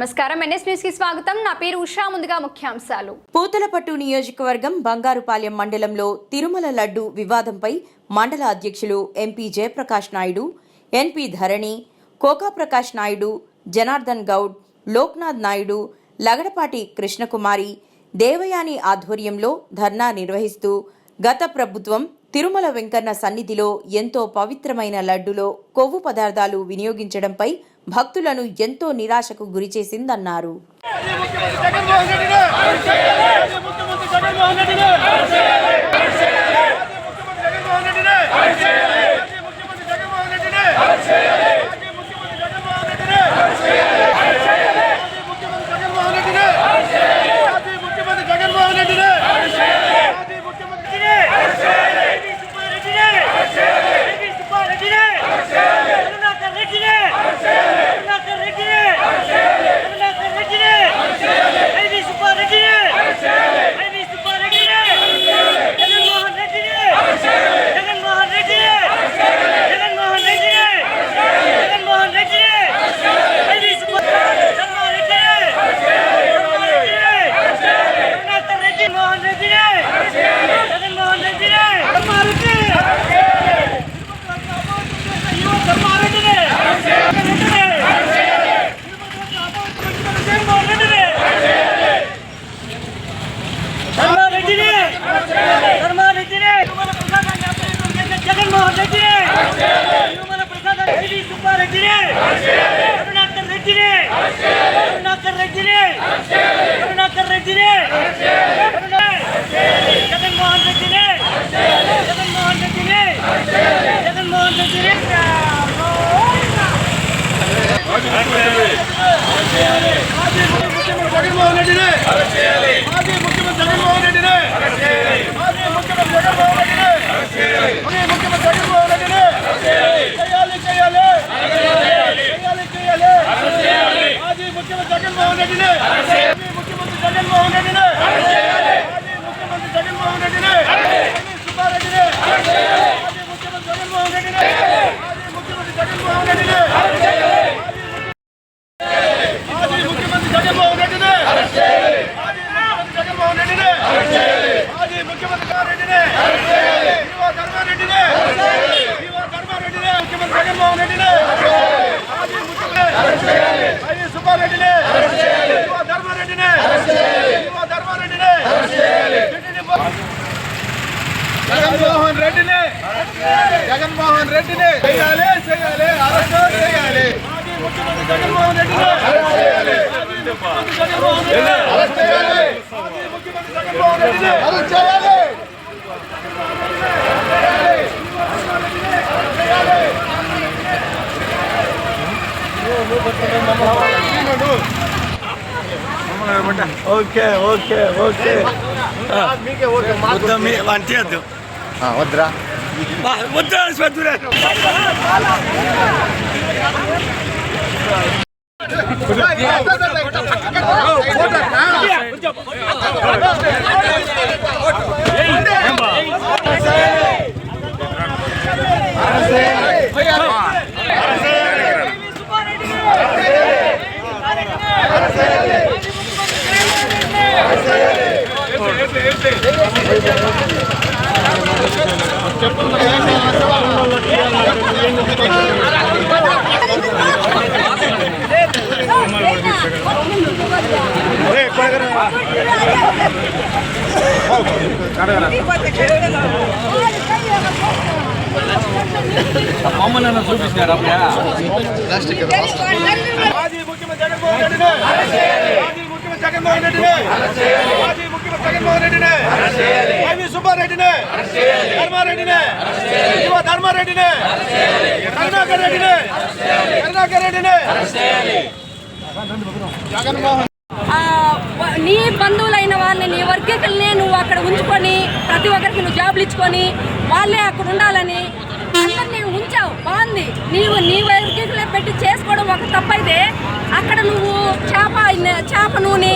నమస్కారం. ఎన్ఎస్ న్యూస్కి స్వాగతం. నా పేరు ఉషా. ముందుగా ముఖ్యాంశాలు. పూతలపట్టు నియోజకవర్గం బంగారుపాలెం మండలంలో తిరుమల లడ్డు వివాదంపై మండల అధ్యక్షులు ఎంపీ జయప్రకాష్ నాయుడు ఎన్పి ధరణి కోకా ప్రకాష్ నాయుడు జనార్దన్ గౌడ్ లోక్నాథ్ నాయుడు లగడపాటి కృష్ణకుమారి దేవయాని ఆధ్వర్యంలో ధర్నా నిర్వహిస్తూ గత ప్రభుత్వం తిరుమల వెంకన్న సన్నిధిలో ఎంతో పవిత్రమైన లడ్డులో కొవ్వు పదార్థాలు వినియోగించడంపై భక్తులను ఎంతో నిరాశకు గురిచేసిందన్నారు జగన్మోహన్ రెడ్డిని మాజీ ముఖ్యమంత్రి జగన్మోహన్ రెడ్డిని మాజీ ముఖ్యమంత్రి జగన్మోహన్ రెడ్డిని మాజీ ముఖ్యమంత్రి జగన్మోహన్ రెడ్డిని మాజీ ముఖ్యమంత్రి జగన్మోహన్ రెడ్డిని మాజీ ముఖ్యమంత్రి జగన్మోహన్ రెడ్డిని మాజీ ముఖ్యమంత్రి జగన్మోహన్ రెడ్డిని మాజీ ముఖ్యమంత్రి రెడ్డి సుబ్బారెడ్డిని రెడ్డి సుబ్బారెడ్డిని కరుణాకర్ రెడ్డిని కరుణాకర్ రెడ్డిని కరుణాకర్ రెడ్డిని ఐవి సుబ్బారెడ్డిని ఐవి సుబ్బారెడ్డిని జగన్మోహన్ రెడ్డిని జగన్మోహన్ రెడ్డిని జగన్మోహన్ రెడ్డిని జగన్మోహన్ రెడ్డిని ఐవి సుబ్బారెడ్డిని ధర్మారెడ్డిని ధర్మారెడ్డిని కరుణాకర్ రెడ్డి మోహన్ రెడ్డిని జగన్మోహన్ రెడ్డిని ధర్మారెడ్డి యువ ధర్మారెడ్డిని జగన్మోహన్ రెడ్డిని ధర్మారెడ్డిని ధర్మారెడ్డిని జగన్మోహన్ రెడ్డిని తిరుమల ప్రసాద్ రెడ్డి సుబ్బారెడ్డిని కరుణాకర్ రెడ్డిని కరుణాకర్ రెడ్డిని కరుణాకర్ రెడ్డిని జగన్మోహన్ రెడ్డిని జగన్మోహన్ రెడ్డిని జగన్మోహన్ రెడ్డిని మాజీ ముఖ్యమంత్రి జగన్మోహన్ రెడ్డిని మాజీ ముఖ్యమంత్రి జగన్మోహన్ రెడ్డిని మాజీ ముఖ్యమంత్రి జగన్మోహన్ రెడ్డిని మాజీ ముఖ్యమంత్రి జగన్మోహన్ రెడ్డిని చేయాలి చేయాలి చేయాలి చేయాలి మాజీ ముఖ్యమంత్రి జగన్మోహన్ రెడ్డిని మాజీ ముఖ్యమంత్రి జగన్మోహన్ రెడ్డిని మాజీ ముఖ్యమంత్రి జగన్మోహన్ రెడ్డిని సుబ్బారెడ్డిని మాజీ ముఖ్యమంత్రి జగన్మోహన్ రెడ్డిని మాజీ ముఖ్యమంత్రి జగన్మోహన్ రెడ్డిని మాజీ ముఖ్యమంత్రి జగన్మోహన్ రెడ్డిని మాజీ ముఖ్యమంత్రి జగన్మోహన్ రెడ్డిని మాజీ ముఖ్యమంత్రి రెడ్డిని యువ ధర్మారెడ్డిని యువ ధర్మారెడ్డిని ముఖ్యమంత్రి జగన్మోహన్ రెడ్డిని మాజీ ముఖ్యమంత్రి ఐవి సుబ్బారెడ్డిని యువ ధర్మారెడ్డిని యువ ధర్మారెడ్డిని జగన్మోహన్ రెడ్డిని జగన్మోహన్ రెడ్డిని చేయాలి చేయాలి అరెస్ట్ చేయాలి. ముఖ్యమంత్రి జగన్మోహన్ రెడ్డిని చేయాలి ముఖ్యమంత్రి జగన్మోహన్ రెడ్డిని అరెస్ట్ చేయాలి ముఖ్యమంత్రి జగన్మోహన్ రెడ్డిని అరెస్ట్ చేయాలి ఓకే ఓకే ఓకే వద్దా మీ అంటే వద్దు వద్దురా వద్దా వద్దురా మాజీ ముఖ్యమంత్రి జగన్మోహన్ రెడ్డి మాజీ ముఖ్యమంత్రి జగన్మోహన్ రెడ్డి మాజీ ముఖ్యమంత్రి జగన్మోహన్ రెడ్డి ఐవి సుబ్బారెడ్డిని ధర్మారెడ్డిని. యువ ధర్మారెడ్డిని. కరుణాకర్ రెడ్డిని కరుణాకర్ రెడ్డిని జగన్మోహన్ నీ బంధువులైన వాళ్ళని నీ వర్గీకుల్ని నువ్వు అక్కడ ఉంచుకొని ప్రతి ఒక్కరికి నువ్వు జాబులు ఇచ్చుకొని వాళ్ళే అక్కడ ఉండాలని బాగుంది నీవు నీ వర్గీకులే పెట్టి చేసుకోవడం ఒక తప్పైతే అక్కడ నువ్వు చేప చేప నూనె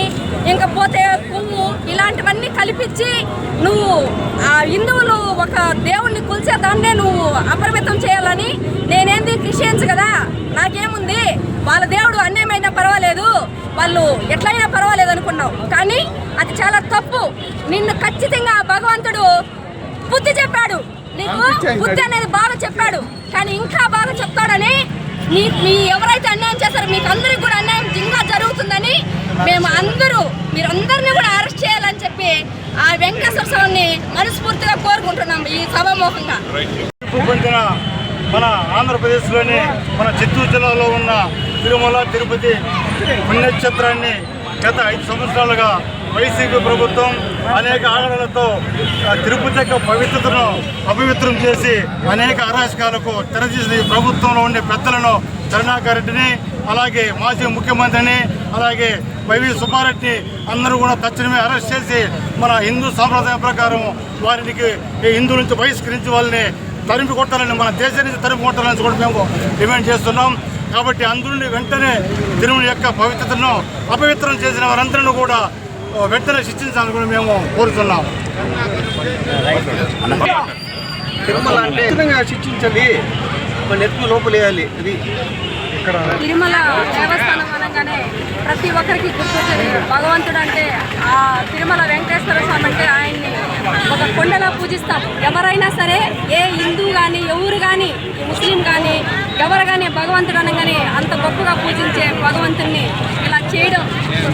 ఇంకా పోతే పువ్వు ఇలాంటివన్నీ కల్పించి నువ్వు ఆ హిందువులు ఒక దేవుణ్ణి కొలిచే దాన్నే నువ్వు అపరిమితం చేయాలని నేనేంది క్రిస్టియన్స్ కదా? నాకేముంది? వాళ్ళ దేవుడు అన్యమైనా పర్వాలేదు. వాళ్ళు ఎట్లయినా పర్వాలేదు అనుకున్నావు కానీ అది చాలా తప్పు. నిన్ను ఖచ్చితంగా భగవంతుడు బుద్ధి అనేది బాగా చెప్పాడు. కానీ ఇంకా బాగా చెప్తాడని మీ మీ ఎవరైతే అన్యాయం చేశారో మీకు అందరికి కూడా అన్యాయం ఇంకా జరుగుతుందని మేము అందరూ మీరందరినీ కూడా అరెస్ట్ చేయాలని చెప్పి ఆ వెంకటేశ్వర స్వామిని మనస్ఫూర్తిగా కోరుకుంటున్నాం ఈ పొందిన మన ఆంధ్రప్రదేశ్లోని మన చిత్తూరు జిల్లాలో ఉన్న తిరుమల తిరుపతి పుణ్యక్షేత్రాన్ని గత ఐదు సంవత్సరాలుగా వైసీపీ ప్రభుత్వం అనేక ఆగడలతో తిరుపతి యొక్క పవిత్రతను అపవిత్రం చేసి అనేక అరాచకాలకు తెరతీసిన ప్రభుత్వంలో ఉండే పెద్దలను కరుణాకర్ రెడ్డిని అలాగే మాజీ ముఖ్యమంత్రిని అలాగే వైవి సుబ్బారెడ్డి అందరూ కూడా తక్షణమే అరెస్ట్ చేసి మన హిందూ సాంప్రదాయం ప్రకారం వారికి హిందూ నుంచి బహిష్కరించి వాళ్ళని తరిమి కొట్టాలని మన దేశం నుంచి తరిమి కొట్టాలని కూడా మేము డిమాండ్ చేస్తున్నాం. కాబట్టి అందరిని వెంటనే తిరుమల యొక్క పవిత్రతను అపవిత్రం చేసిన వారందరిని కూడా వెంటనే శిక్షించాలని కూడా మేము కోరుతున్నాం తిరుమల అంటే ఖచ్చితంగా శిక్షించాలి మన నెత్తి లోపలేయాలి అది తిరుమల దేవస్థానం అనగానే ప్రతి ఒక్కరికి గుర్తొచ్చేది. భగవంతుడు అంటే ఆ తిరుమల వెంకటేశ్వర స్వామి అంటే కొండలా పూజిస్తాం. ఎవరైనా సరే ఏ హిందూ కానీ ఎవరు కానీ ముస్లిం కానీ ఎవరు కానీ భగవంతుడు అనగానే అంత గొప్పగా పూజించే భగవంతుడిని ఇలా చేయడం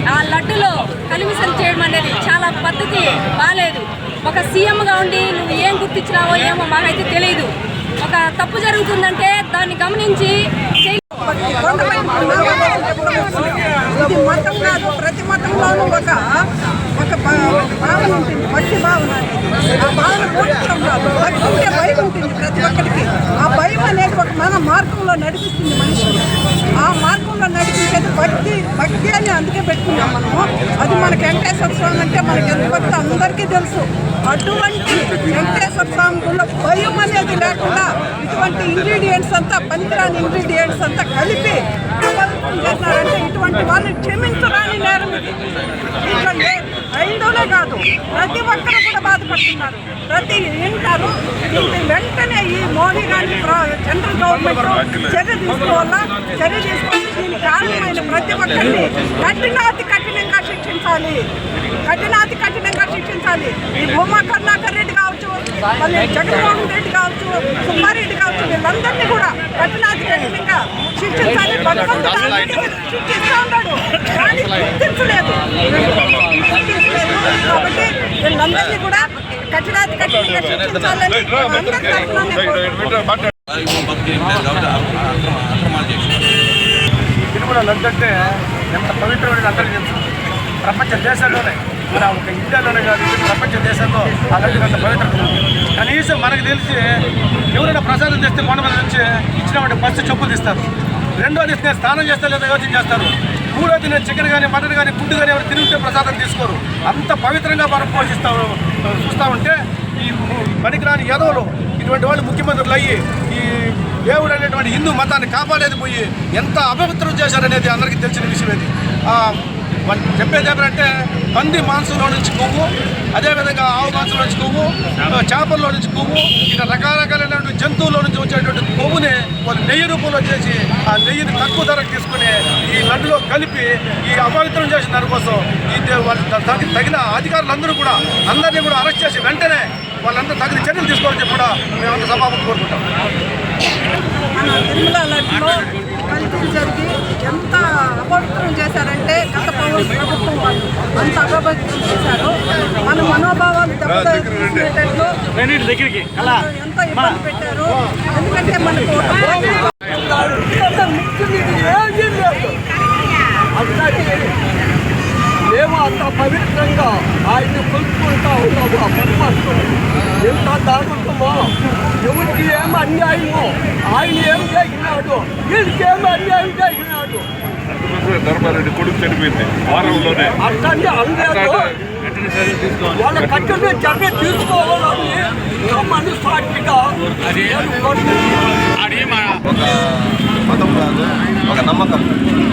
ఆ లడ్డులో కలిమిసం చేయడం అనేది చాలా పద్ధతి బాగాలేదు ఒక సీఎంగా ఉండి నువ్వు ఏం గుర్తించినావో ఏమో మాకైతే తెలియదు ఒక తప్పు జరుగుతుందంటే దాన్ని గమనించి చేయ ఇది మతం కాదు ప్రతి మతంలోనూ ఒక ఒక భావన ఉంటుంది భక్తి భావన అనేది. ఆ భావన మూర్ఖం కాదు భక్తి ఉంటే భయం ఉంటుంది ప్రతి ఒక్కరికి. ఆ భయం అనేది ఒక మన మార్గంలో నడిపిస్తుంది మనిషిని. ఆ మార్గంలో నడిపించేది భక్తి భక్తి అని అందుకే పెట్టుకున్నాం మనము. అది మనకి వెంకటేశ్వర స్వామి అంటే మనకి ఎంత భక్తి అందరికీ తెలుసు. అటువంటి వెంకటేశ్వర స్వామి కూడా భయం ఇటువంటి ఇంగ్రీడియంట్స్ అంతా పనికిరాని ఇంగ్రీడియంట్స్ అంతా కలిపి అపవిత్రం చేస్తున్నారంటే ఇటువంటి వాళ్ళని క్షమించరాని నేరం ఇది. ఎందుకంటే ఐదోలే కాదు ప్రతి ఒక్కరు కూడా బాధపడుతున్నారు. ప్రతి వింటారు వెంటనే ఈ మోడీ గారి సెంట్రల్ గవర్నమెంట్ చర్య తీసుకోవాలా? చర్య తీసుకొని దీనికి కారణమైన ప్రతి ఒక్కరిని కఠినాతి కఠినంగా శిక్షించాలి. కఠినాతి కఠినంగా ఉండాలి ఈ భూమా కరుణాకర్ రెడ్డి కావచ్చు మళ్ళీ జగన్మోహన్ రెడ్డి కావచ్చు సుబ్బారెడ్డి కావచ్చు వీళ్ళందరినీ కూడా కఠినాతి కఠినంగా శిక్షించాలి. భగవంతుడు ఆల్రెడీ ఉన్నాడు. కానీ గుర్తించలేదు. కాబట్టి వీళ్ళందరినీ కూడా కఠినాతి కఠినంగా శిక్షించాలని తిరుమల ఎంత పవిత్రమైన అందరికీ తెలుసు. ప్రపంచ దేశాల్లోనే. మన ఒక ఇండియాలోనే కాదు ప్రపంచ దేశాల్లో అలాంటి పవిత్రత కనీసం మనకు తెలిసి ఎవరైనా ప్రసాదం చేస్తే మన నుంచి ఇచ్చినటువంటి ఫస్ట్ చెప్పులు తీస్తారు. రెండోది నేను స్నానం చేస్తా లేదా యోచన చేస్తారు. మూడోది నేను చికెన్ కానీ మటన్ కానీ ఫుడ్ కానీ ఎవరు తిరిగితే ప్రసాదం తీసుకోరు. అంత పవిత్రంగా మనం పోషిస్తాము చూస్తూ ఉంటే ఈ పనికిరాని యదవులు ఇటువంటి వాళ్ళు ముఖ్యమంత్రులు అయ్యి ఈ దేవుడు అనేటువంటి హిందూ మతాన్ని కాపాడేది పోయి ఎంత అపవిత్రం చేశారనేది అందరికీ తెలిసిన విషయం ఇది. చెప్పేది ఏమంటే పంది మాంసంలో నుంచి కొవ్వు అదేవిధంగా ఆవు మాంసంలో నుంచి కొవ్వు చేపల్లో నుంచి కొవ్వు ఇట్లా రకరకాలైనటువంటి జంతువుల నుంచి వచ్చేటువంటి కొవ్వుని వాళ్ళు నెయ్యి రూపంలో చేసి ఆ నెయ్యిని తక్కువ ధరకు తీసుకుని ఈ లడ్డులో కలిపి ఈ అపవిత్రం చేసిన దానికోసం ఈ వాళ్ళ దానికి తగిన అధికారులందరూ కూడా అందరినీ కూడా అరెస్ట్ చేసి వెంటనే వాళ్ళందరూ తగిన చర్యలు తీసుకోవాలని చెప్పి కూడా మేమంతా సభాపతి కోరుకుంటాం. జరిగి ఎంత అపవిత్రం చేశారంటే గత పౌర ప్రభుత్వం వాళ్ళు అంత అపవిత్రం చేశారు. మన మనోభావాలు దెబ్బతీసేటట్లు ఎంతో ఇబ్బంది పెట్టారు. ఎందుకంటే మనకు మేము అంత పవిత్రంగా ఆయన కొలుపుకుంటా ఉన్నాము. ఆ పరమాత్మ ఎంత దారుణమో ఎవరికి ఏం అన్యాయమో ఆయన ఏం చేసినాడు వీళ్ళకి ఏం అన్యాయం చేసినాడు? ధర్మారెడ్డి కొడుకు చనిపోయింది వారంలోనే. అట్లాంటి అందరూ వాళ్ళ కట్టుని చర్య తీసుకోవాలని. ఒక మతం కాదు ఒక నమ్మకం.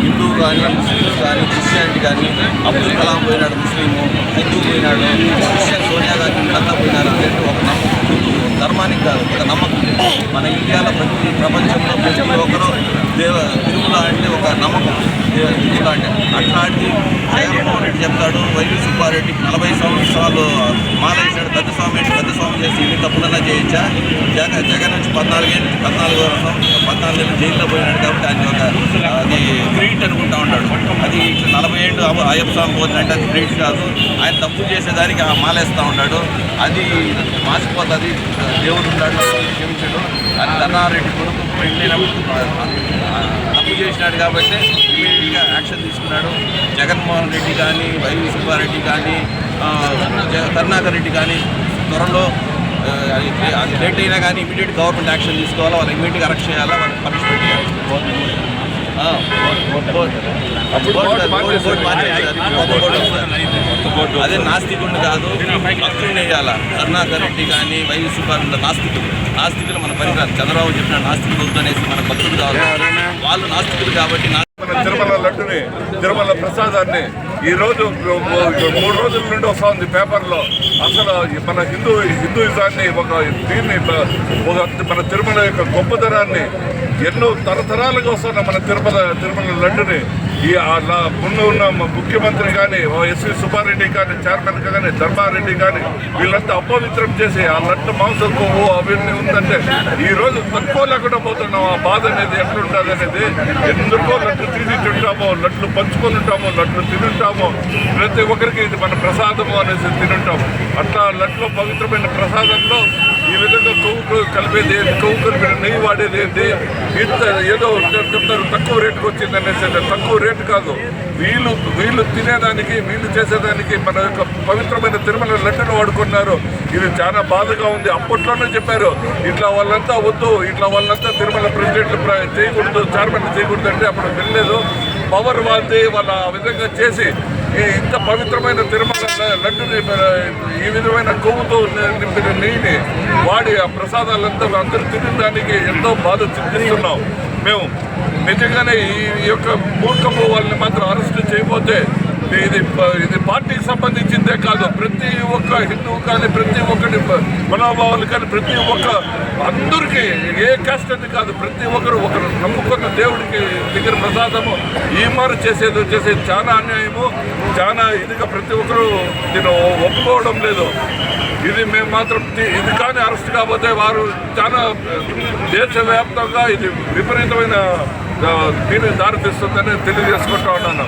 హిందూ కానీ ముస్లిమ్స్ కానీ క్రిస్టియానిటీ కానీ అబ్దుల్ కలాం పోయినాడు ముస్లిము హిందూ పోయినాడు క్రిస్టియన్ సోనియా గాంధీ అంతా పోయినారు అనేది ఒక నమ్మకం. ధర్మానికి కాదు ఒక నమ్మకం. మన ఇండియాలో ప్రతి ప్రపంచంలో ప్రతి ఒక్కరూ దేవ తిరుమల అంటే ఒక నమ్మకం. దే- తిరుమల అంటే అట్లాంటి రెడ్డి చెప్తాడు వైవి సుబ్బారెడ్డి నలభై సంవత్సరాలు మాలేశాడు పెద్ద స్వామి అంటే పెద్ద స్వామి చేసి ఇన్ని తప్పులన్నా చేయొచ్చా జగన్ జగన్ నుంచి పద్నాలుగేళ్ళు పద్నాలుగు పద్నాలుగు ఏళ్ళు జైల్లో పోయినాడు కాబట్టి ఆయన ఒక అది క్రీట్ అనుకుంటా ఉంటాడు అది నలభై ఏళ్ళు అయ్యప్ప స్వామి పోతుందంటే అది క్రీట్ కాదు. ఆయన తప్పు చేసేదానికి ఆ మాలేస్తూ ఉంటాడు అది మాసిపోతుంది దేవుడు ఉన్నాడు క్షమించడు అది ధనారెడ్డి కొడుకు పెళ్ళినప్పుడు తప్పు చేసినాడు కాబట్టి ఇమీడియట్గా యాక్షన్ తీసుకున్నాడు. జగన్మోహన్ రెడ్డి కానీ వైవి సుబ్బారెడ్డి కానీ కరుణాకర్ రెడ్డి కానీ త్వరలో ఆ, అది లేట్ అయినా కానీ ఇమీడియట్ గవర్నమెంట్ యాక్షన్ తీసుకోవాలా? వాళ్ళు ఇమీడియట్గా అరెస్ట్ చేయాలా? వాళ్ళకి పనిష్మెంట్ చేయాలి. అదే నాస్తికుడిని కాదు. భక్తుడిని వేయాల కరుణాకర్ రెడ్డి కానీ వైవి సుబ్బారెడ్డి నాస్తికులు. నాస్తికులు మన పరికరాలు చంద్రబాబు చెప్పిన నాస్తికులు వద్దనేసి మన భక్తులు కావాలి. వాళ్ళు నాస్తికులు కాబట్టి తిరుమల లడ్డుని తిరుమల ప్రసాదాన్ని ఈ రోజు మూడు రోజుల నుండి వస్తా ఉంది పేపర్లో. అసలు మన హిందూ హిందూయిజాన్ని ఒక దీన్ని ఒక మన తిరుమల యొక్క గొప్పతనాన్ని ఎన్నో తరతరాలుగా వస్తున్న మన తిరుపతి తిరుమల లడ్డుని ఈ అలా ముందు ఉన్న ముఖ్యమంత్రి కానీ ఎస్వి సుబ్బారెడ్డి కానీ చైర్మన్ కానీ ధర్మారెడ్డి కానీ వీళ్ళంతా అపవిత్రం చేసి ఆ లడ్డు మాంసం కొవ్వు అవన్నీ ఉందంటే ఈరోజు తక్కువ లేకుండా పోతున్నాం. ఆ బాధ అనేది ఎట్లుంటుంది అనేది ఎందుకో లడ్డు తీసి తింటామో లడ్లు పంచుకొని ఉంటామో లడ్లు తినుంటామో ప్రతి ఒక్కరికి ఇది మన ప్రసాదము అనేసి తినుంటాము. అట్లా లడ్లో పవిత్రమైన ప్రసాదంలో ఈ విధంగా కొవ్వు కలిపేది ఏంటి కొవ్వు కలిపిన నెయ్యి వాడేది ఏంటి ఇంత ఏదో చెప్తారు తక్కువ రేటుకి వచ్చింది అనేసి అంటే తక్కువ రేటు కాదు. వీళ్ళు వీళ్ళు తినేదానికి వీళ్ళు చేసేదానికి మన యొక్క పవిత్రమైన తిరుమల లడ్డును వాడుకున్నారు. ఇది చాలా బాధగా ఉంది. అప్పట్లోనే చెప్పారు ఇట్లా వాళ్ళంతా వద్దు ఇట్లా వాళ్ళంతా తిరుమల ప్రెసిడెంట్లు చేయకూడదు చైర్మన్ చేయకూడదు అంటే అప్పుడు వెళ్ళలేదు పవర్ వాళ్ళది వాళ్ళ ఆ విధంగా చేసి ఇంత పవిత్రమైన తిరుమల లడ్డు లడ్డుని ఈ విధమైన కొవ్వుతో నింపిన నెయ్యిని వాడి ఆ ప్రసాదాలంతా అందరూ తినడానికి ఎంతో బాధ చింతిస్తున్నాం మేము నిజంగానే ఈ ఈ యొక్క మూర్ఖపు వాళ్ళని మాత్రం అరెస్ట్ చేయబోతే ఇది ప- ఇది పార్టీకి సంబంధించిందే కాదు. ప్రతి ఒక్క హిందువు కానీ ప్రతి ఒక్కటి మనోభావాలు కానీ ప్రతి ఒక్క అందరికీ ఏ కాస్ట్ అని కాదు ప్రతి ఒక్కరు ఒకరు నమ్ముకున్న దేవుడికి దగ్గర ప్రసాదము. ఈ మారు చేసేది చేసేది చాలా అన్యాయము చాలా ఇదిగా ప్రతి ఒక్కరు దీన్ని ఒప్పుకోవడం లేదు. ఇది మేము మాత్రం ఇది కానీ అరెస్ట్ కాకపోతే వారు చాలా దేశవ్యాప్తంగా ఇది విపరీతమైన ఆ, దీనికి దారితీస్తుందని తెలియజేసుకుంటా ఉన్నాను.